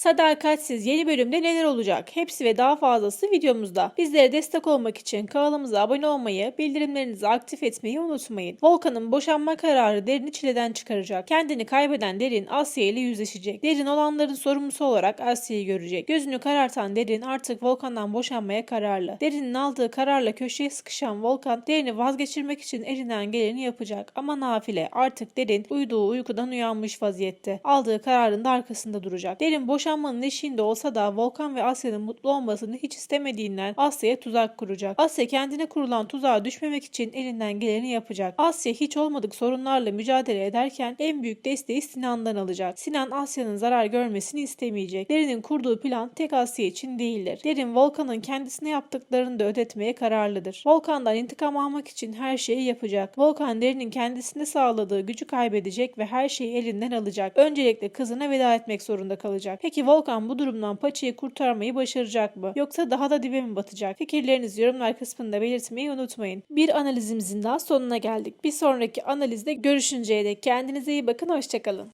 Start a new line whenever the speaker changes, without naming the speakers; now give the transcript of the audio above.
Sadakatsiz yeni bölümde neler olacak? Hepsi ve daha fazlası videomuzda. Bizlere destek olmak için kanalımıza abone olmayı, bildirimlerinizi aktif etmeyi unutmayın. Volkan'ın boşanma kararı Derin'i çileden çıkaracak. Kendini kaybeden Derin Asya ile yüzleşecek. Derin olanların sorumlusu olarak Asya'yı görecek. Gözünü karartan Derin artık Volkan'dan boşanmaya kararlı. Derin'in aldığı kararla köşeye sıkışan Volkan Derin'i vazgeçirmek için elinden geleni yapacak. Ama nafile artık Derin uyuduğu uykudan uyanmış vaziyette. Aldığı kararın da arkasında duracak. Derin boşanmanın eşiğinde olsa da Volkan ve Asya'nın mutlu olmasını hiç istemediğinden Asya'ya tuzak kuracak. Asya kendine kurulan tuzağa düşmemek için elinden geleni yapacak. Asya hiç olmadık sorunlarla mücadele ederken en büyük desteği Sinan'dan alacak. Sinan Asya'nın zarar görmesini istemeyecek. Derin'in kurduğu plan tek Asya için değildir. Derin Volkan'ın kendisine yaptıklarını da ödetmeye kararlıdır. Volkan'dan intikam almak için her şeyi yapacak. Volkan Derin'in kendisine sağladığı gücü kaybedecek ve her şeyi elinden alacak. Öncelikle kızına veda etmek zorunda kalacak. Peki Volkan bu durumdan paçayı kurtarmayı başaracak mı? Yoksa daha da dibe mi batacak? Fikirlerinizi yorumlar kısmında belirtmeyi unutmayın. Bir analizimizin daha sonuna geldik. Bir sonraki analizde görüşünceye dek kendinize iyi bakın. Hoşçakalın.